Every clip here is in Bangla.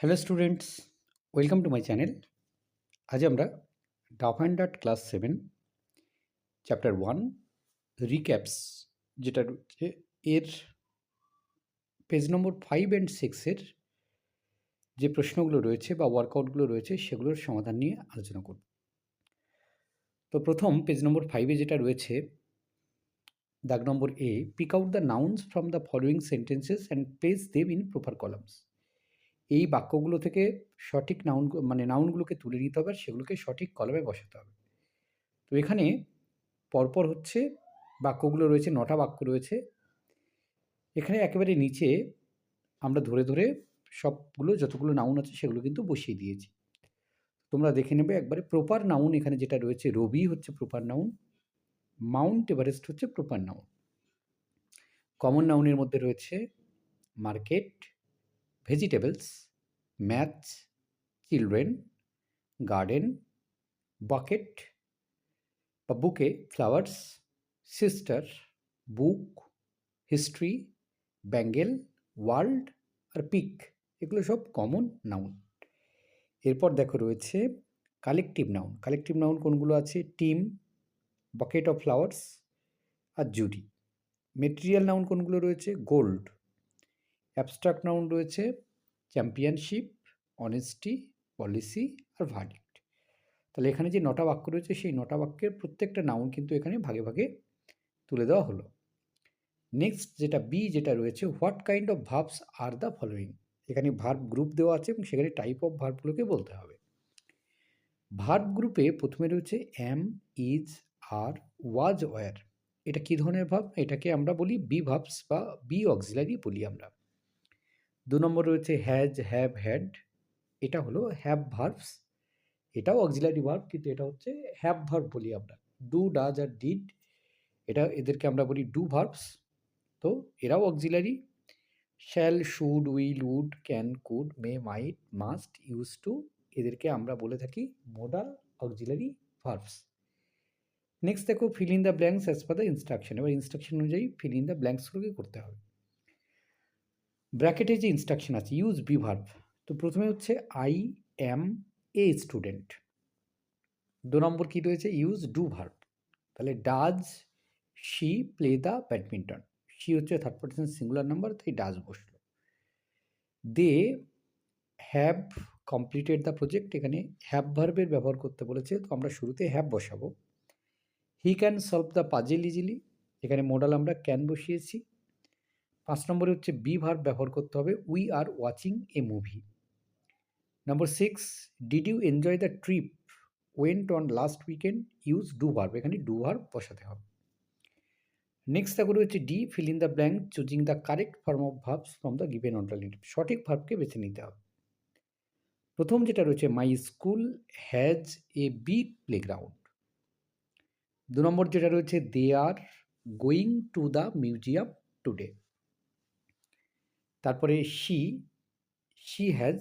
Hello students welcome to my channel আজ আমরা Duff and ডাট class seven chapter one recaps যেটা রয়েছে এর পেজ নম্বর ফাইভ অ্যান্ড সিক্সের যে প্রশ্নগুলো রয়েছে বা ওয়ার্কআউটগুলো রয়েছে সেগুলোর সমাধান নিয়ে আলোচনা করব তো প্রথম পেজ নম্বর ফাইভে যেটা রয়েছে দাগ নম্বর A pick out the nouns from the following sentences and place them in proper columns এই বাক্যগুলো থেকে সঠিক নাউন মানে নাউনগুলোকে তুলে নিতে হবে আর সেগুলোকে সঠিক কলমে বসাতে হবে। তো এখানে পরপর হচ্ছে বাক্যগুলো রয়েছে, নটা বাক্য রয়েছে। এখানে একেবারে নিচে আমরা ধরে ধরে সবগুলো যতগুলো নাউন আছে সেগুলো কিন্তু বসিয়ে দিয়েছি। তোমরা দেখে নেবে একবারে প্রপার নাউন এখানে যেটা রয়েছে, রবি হচ্ছে প্রপার নাউন মাউন্ট এভারেস্ট হচ্ছে প্রপার নাউন কমন নাউনের মধ্যে রয়েছে market vegetables math children, garden, bucket বা bouquet flowers, sister, book, history, bangle, world আর পিক। এগুলো সব কমন নাউন। এরপর দেখো রয়েছে কালেকটিভ নাউন। কালেকটিভ নাউন কোনগুলো আছে? টিম, বাকেট অফ ফ্লাওয়ার্স আর জুডি মেটেরিয়াল নাউন কোনগুলো রয়েছে? গোল্ড। অ্যাবস্ট্রাক্ট নাউন রয়েছে চ্যাম্পিয়নশিপ অনেস্টি পলিসি আর ভার্ডিক্ট তাহলে এখানে যে নটা বাক্য রয়েছে, সেই নটা বাক্যের প্রত্যেকটা নাউন কিন্তু এখানে ভাগে ভাগে তুলে দেওয়া হলো। নেক্সট যেটা বি যেটা রয়েছে what kind of verbs are the following এখানে ভার্ব গ্রুপ দেওয়া আছে এবং সেখানে টাইপ অফ ভার্বগুলোকে বলতে হবে। ভার্ব গ্রুপে প্রথমে রয়েছে am is are was were এটা কী ধরনের ভাব এটাকে আমরা বলি বি ভার্বস বা বি অক্সিলারি বলি আমরা। দু নম্বর রয়েছে হ্যাজ হ্যাভ হ্যাড এটা হলো হ্যাভ ভার্বস এটাও অক্সিলারি ভার্ব কিন্তু এটা হচ্ছে হ্যাভ ভার্ব বলি আমরা। ডু ডাজ আর ডিড এটা এদেরকে আমরা বলি ডু ভার্বস তো এরাও auxiliary shall should will would can could may might must use to এদেরকে আমরা বলে থাকি মোডাল অক্সিলারি ভার্বস নেক্সট দেখো fill in the blanks as per the instruction এবার ইনস্ট্রাকশন অনুযায়ী ফিল ইন দ্য ব্ল্যাঙ্কসগুলোকে করতে হবে। ব্র্যাকেটে যে ইনস্ট্রাকশন আছে ইউজ বি ভার্ব তো প্রথমে হচ্ছে আই অ্যাম এ স্টুডেন্ট দু নম্বর কী রয়েছে? ইউজ ডু ভার্ব তাহলে does she play the badminton she হচ্ছে থার্ড পার্সন সিঙ্গুলার নাম্বার তাই ডাজ বসল। They have completed the project এখানে হ্যাভ ভার্বের ব্যবহার করতে বলেছে, তো আমরা শুরুতে হ্যাভ বসাবো। He can solve the puzzle easily এখানে মডেল আমরা ক্যান বসিয়েছি। পাঁচ নম্বরে হচ্ছে বি ভার্ব ব্যবহার করতে হবে। We are watching a movie number six did you enjoy the trip went on last weekend use do verb এখানে ডু ভার্ব বসাতে হবে। নেক্সট তারপরে হচ্ছে D fill in the blank choosing the correct form of verbs from the given alternative সঠিক ভার্বকে বেছে নিতে হবে। প্রথম যেটা রয়েছে my school has a big playground দু নম্বর যেটা রয়েছে they are going to the museum today তারপরে she she has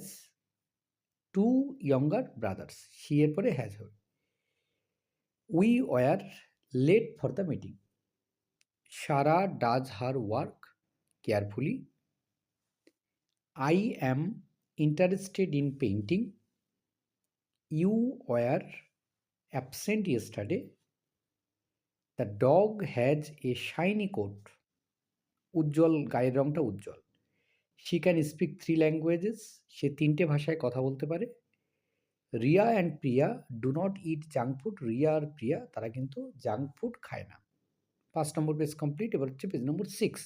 two younger brothers she এর পরে হ্যাজ হবে we were late for the meeting Sara does her work carefully I am interested in painting you were absent yesterday the dog has a shiny coat উজ্জ্বল, গায়ের রঙটা উজ্জ্বল। She can speak three languages সে তিনটে ভাষায় কথা বলতে পারে। Riya and Priya do not eat junk food Riya আর প্রিয়া, তারা কিন্তু জাঙ্ক ফুড খায় না। পাঁচ নম্বর পেজ কমপ্লিট এবার হচ্ছে পেজ নম্বর সিক্স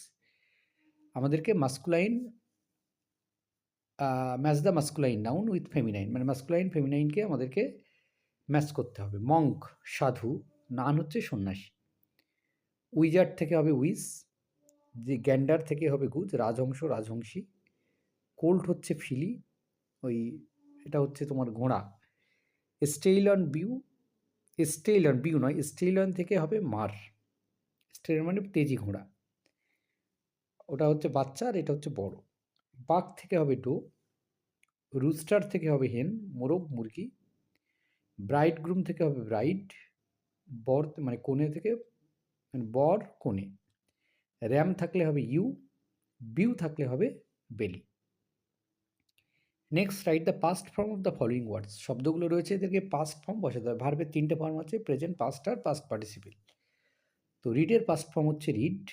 আমাদেরকে masculine match the masculine noun with feminine মানে মাস্কুলাইন ফেমিনাইনকে আমাদেরকে ম্যাচ করতে হবে। মঙ্ক সাধু নান হচ্ছে সন্ন্যাসী। উইজার্ড থেকে হবে উইস যে গ্যান্ডার থেকে হবে গুজ রাজহংস, রাজহংসী। কোল্ড হচ্ছে ফিলি, ওই এটা হচ্ছে তোমার ঘোড়া। স্টেইলন বিউ স্টেইলন বিউ নয়, স্টেইলন থেকে হবে মার। স্টেইলন মানে তেজি ঘোড়া। ওটা হচ্ছে বাচ্চা আর এটা হচ্ছে বড়। বাঘ থেকে হবে ডো, রুস্টার থেকে হবে হেন, মোরগ, মুরগি। ব্রাইড গ্রুম থেকে হবে ব্রাইড, বর মানে কোণে থেকে মানে বর, কোণে। র্যাম থাকলে হবে ইউ, বিউ থাকলে হবে belle. Next write the past form of the following words শব্দগুলো রয়েছে এদেরকে পাস্ট ফর্ম বসাতে হবে। ভার্বের তিনটে ফর্ম আছে প্রেজেন্ট পাস্ট আর পাস্ট পার্টিসিপেল তো রিডের পাস্ট ফর্ম হচ্ছে রিড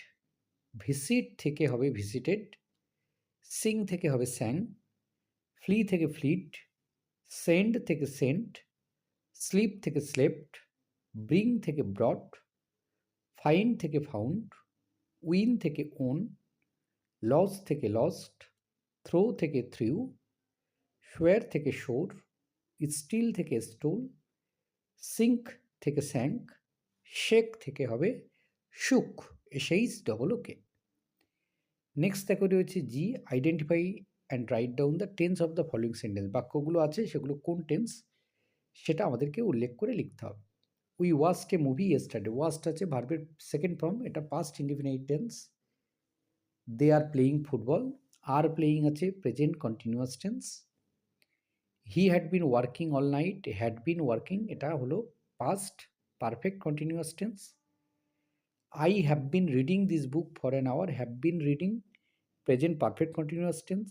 ভিসিট থেকে হবে ভিজিটেড সিং থেকে হবে স্যাং ফ্লি থেকে ফ্লিট সেন্ড থেকে সেন্ট স্লিপ থেকে স্লেপ্ট ব্রিং থেকে ব্রড ফাইন থেকে ফাউন্ড উইন থেকে ওন লস থেকে লস্ট, থ্রো থেকে থ্রিউ শোয়ার থেকে শোর স্টিল থেকে স্টোল, সিঙ্ক থেকে স্যাঙ্ক, শেক থেকে হবে সুক এসেইস ডবল ওকে নেক্সট দেখো রয়েছে G identify and write down the tense of the following sentence বাক্যগুলো আছে, সেগুলো কোন টেন্স সেটা আমাদেরকে উল্লেখ করে লিখতে হবে। We watched a movie yesterday watched আছে ভার্বের সেকেন্ড ফর্ম এটা past indefinite tense they are playing football are playing আছে present continuous tense he had been working all night had been working এটা হলো past perfect continuous tense I have been reading this book for an hour have been reading present perfect continuous tense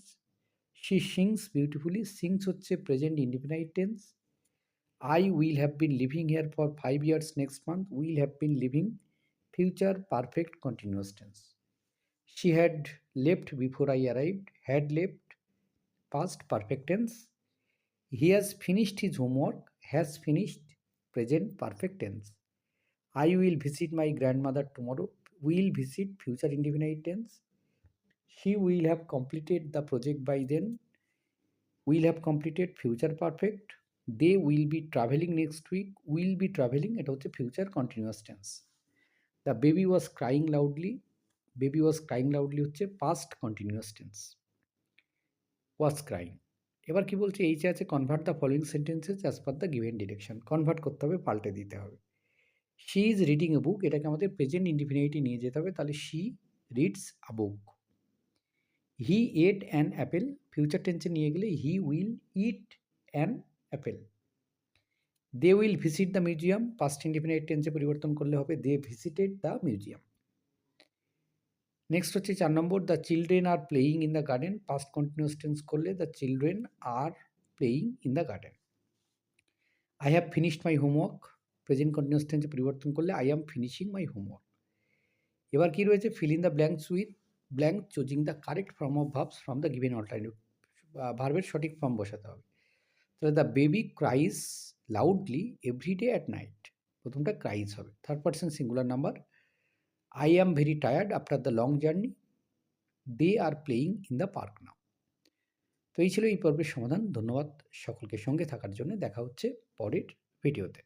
she sings beautifully sings হচ্ছে present indefinite tense I will have been living here for 5 years next month will have been living future perfect continuous tense. She had left before I arrived, had left past perfect tense. He has finished his homework, has finished present perfect tense. I will visit my grandmother tomorrow, will visit future indefinite tense. She will have completed the project by then, will have completed future perfect they will be traveling next week, will be traveling, এটা হচ্ছে future continuous tense. The baby was crying loudly, baby was crying loudly হচ্ছে past continuous tense. Was crying. এবার কি বলছে? এইচে আছে convert the following sentences as per the given direction convert করতে হবে, পাল্টে দিতে হবে। She is reading a book এটাকে আমাদের প্রেজেন্ট ইন্ডিফিনিটি নিয়ে যেতে হবে, তাহলে she reads a book he ate an apple future টেন্সে নিয়ে গেলে he will eat an apple they will visit the museum past indefinite টেন্সে পরিবর্তন করলে হবে they visited the museum next হচ্ছে চার নম্বর the children are playing in the garden past continuous tense করলে the children are playing in the garden I have finished my homework present continuous টেন্সে পরিবর্তন করলে I am finishing my homework এবার কি রয়েছে? Fill in the blanks with blank choosing the correct form of verbs from the given alternative ভার্বের সঠিক ফর্ম বসাতে হবে। তাহলে the baby cries loudly everyday at night প্রথমটা ক্রাইস হবে। Third person singular number I am very tired after the long journey they are playing in the park now তো এই ছিল এই পর্বের সমাধান। ধন্যবাদ সকলকে সঙ্গে থাকার জন্য। দেখা হচ্ছে পরের ভিডিওতে